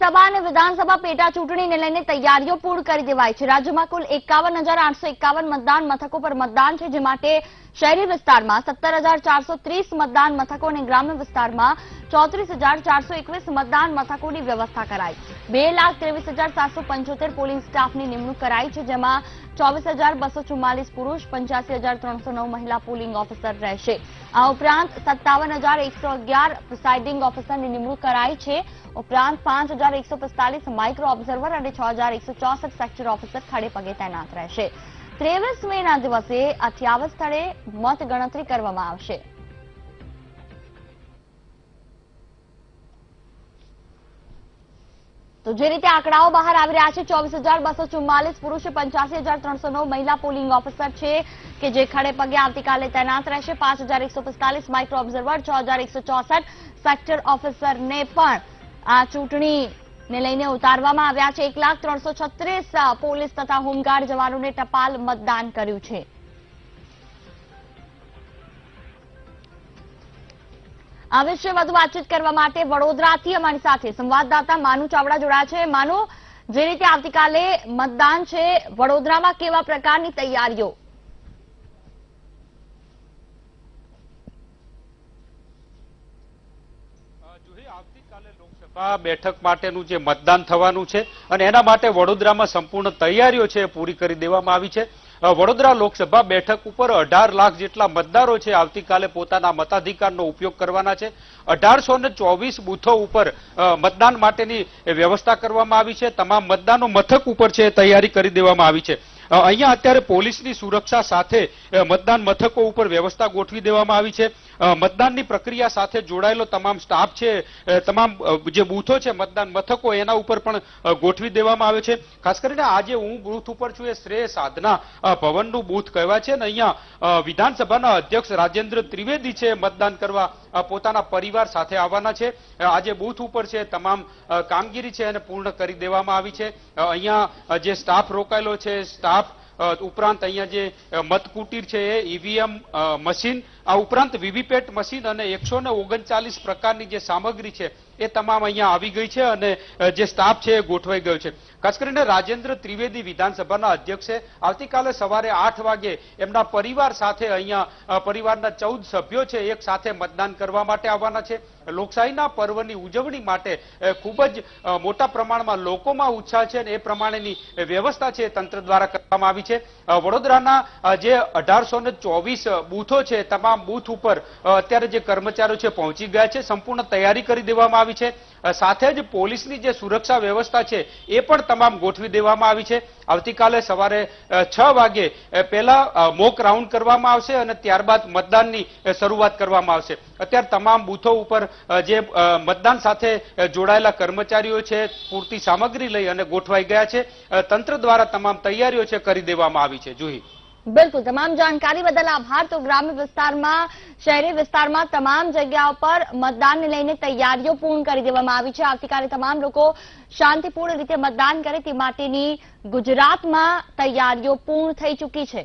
લોકસભા અને વિધાનસભા પેટા ચૂંટણીને લઈને તૈયારીઓ પૂર્ણ કરી દેવાય છે. રાજ્યમાં કુલ એકાવન મતદાન મથકો પર મતદાન છે, જે માટે શહેરી વિસ્તારમાં સત્તર મતદાન મથકો અને ગ્રામ્ય વિસ્તારમાં ચોત્રીસ મતદાન મથકોની વ્યવસ્થા કરાઈ. બે લાખ ત્રેવીસ હજાર સાતસો પંચોતેર પોલિંગ સ્ટાફની નિમણૂક કરાઈ છે, જેમાં ચોવીસ હજાર બસો ચુમ્માલીસ પુરુષ, પંચ્યાસી હજાર ત્રણસો નવ મહિલા પોલિંગ ઓફિસર રહેશે. આ ઉપરાંત સત્તાવન હજાર એકસો અગિયાર પ્રિસાઇડિંગ ઓફિસરની નિમણૂક કરાઈ છે. ઉપરાંત પાંચ હજાર એકસો પિસ્તાલીસ માઇક્રો ઓબ્ઝર્વર અને છ હજાર એકસો ચોસઠ સેક્ટર ઓફિસર ખડે પગે તૈનાત રહેશે. ત્રેવીસ મેના દિવસે અઠ્યાવીસ સ્થળે મત ગણતરી કરવામાં આવશે. તો જે રીતે આંકડાઓ બહાર આવી રહ્યા છે, ચોવીસ પુરુષ, પંચ્યાસી હજાર ત્રણસો નવ મહિલા પોલિંગ ઓફિસર છે, કે જે ખડે પગે આવતીકાલે તૈનાત રહેશે. પાંચ હજાર એકસો પિસ્તાલીસ માઇક્રો ઓબ્ઝર્વર, છ હજાર એકસો ચોસઠ સેક્ટર ઓફિસરને પણ આ ચૂંટણીને લઈને ઉતારવામાં આવ્યા છે. એક લાખ ત્રણસો છત્રીસ પોલીસ તથા હોમગાર્ડ જવાનોને ટપાલ મતદાન કર્યું છે. આ વધુ વાતચીત કરવા માટે વડોદરાથી અમારી સાથે સંવાદદાતા માનુ ચાવડા જોડાયા છે. માનુ, જે રીતે આવતીકાલે મતદાન છે, વડોદરામાં કેવા પ્રકારની તૈયારીઓ જુહી લોકસભા બેઠક માટેનું જે મતદાન થવાનું છે અને એના માટે વડોદરામાં સંપૂર્ણ તૈયારીઓ છે પૂરી કરી દેવામાં આવી છે. વડોદરા લોકસભા બેઠક ઉપર અઢાર લાખ જેટલા મતદારો છે આવતીકાલે પોતાના મતાધિકારનો ઉપયોગ કરવાના છે. અઢારસો ચોવીસ બૂથો ઉપર મતદાન માટેની વ્યવસ્થા કરવામાં આવી છે. તમામ મતદાનો મથક ઉપર છે તૈયારી કરી દેવામાં આવી છે. અહીંયા અત્યારે પોલીસની સુરક્ષા સાથે મતદાન મથકો ઉપર વ્યવસ્થા ગોઠવી દેવામાં આવી છે. મતદાનની પ્રક્રિયા સાથે જોડાયેલો તમામ સ્ટાફ છે તમામ જે બૂથો છે, મતદાન મથકો એના ઉપર પણ ગોઠવી દેવામાં આવે છે. ખાસ કરીને આજે હું બૂથ ઉપર છું એ શ્રેય સાધના ભવનનું બૂથ કહેવાય છે. ને અહીંયા વિધાનસભાના અધ્યક્ષ રાજેન્દ્ર ત્રિવેદી છે મતદાન કરવા પોતાના પરિવાર સાથે આવવાના છે. આજે બૂથ ઉપર છે, તમામ કામગીરી છે એને પૂર્ણ કરી દેવામાં આવી છે. અહીંયા જે સ્ટાફ રોકાયેલો છે, સ્ટાફ ઉપરાંત અહીંયા જે મતકુટીર છે એ ઈવીએમ મશીન, આ ઉપરાંત વીવીપેટ મશીન અને એકસો ઓગણચાલીસ પ્રકારની જે સામગ્રી છે એ તમામ અહીંયા આવી ગઈ છે અને જે સ્ટાફ છે એ ગોઠવાઈ ગયો છે. ખાસ કરીને રાજેન્દ્ર ત્રિવેદી વિધાનસભાના અધ્યક્ષે આવતીકાલે સવારે આઠ વાગે એમના પરિવાર સાથે અહીંયા પરિવારના ચૌદ સભ્યો છે એક સાથે મતદાન કરવા માટે આવવાના છે. લોકશાહીના પર્વની ઉજવણી માટે ખૂબ જ મોટા પ્રમાણમાં લોકોમાં ઉત્સાહ છે અને એ પ્રમાણેની વ્યવસ્થા છે તંત્ર દ્વારા કરવામાં આવી છે. વડોદરાના જે અઢારસો ચોવીસ બૂથો છે તમામ બૂથ ઉપર અત્યારે જે કર્મચારીઓ છે પહોંચી ગયા છે. સંપૂર્ણ તૈયારી કરી દેવામાં આવી છે. સાથે જ પોલીસની જે સુરક્ષા વ્યવસ્થા છે, એ પણ તમામ ગોઠવી દેવામાં આવી છે. આવતીકાલે સવારે છ વાગે પહેલા મોક રાઉન્ડ કરવામાં આવશે અને ત્યારબાદ મતદાનની શરૂઆત કરવામાં આવશે. અત્યારે તમામ બૂથો ઉપર જે મતદાન સાથે જોડાયેલા કર્મચારીઓ છે, પૂરતી સામગ્રી લઈ અને ગોઠવાઈ ગયા છે. તંત્ર દ્વારા તમામ તૈયારીઓ છે, કરી દેવામાં આવી છે. જુહી. બિલકુલ. તમામ જાણકારી બદલ આભાર. તો ગ્રામ્ય વિસ્તારમાં શહેરી વિસ્તારમાં તમામ જગ્યાઓ પર મતદાનને લઈને તૈયારીઓ પૂર્ણ કરી દેવામાં આવી છે. આવતીકાલે તમામ લોકો શાંતિપૂર્ણ રીતે મતદાન કરે તે માટેની ગુજરાતમાં તૈયારીઓ પૂર્ણ થઈ ચૂકી છે.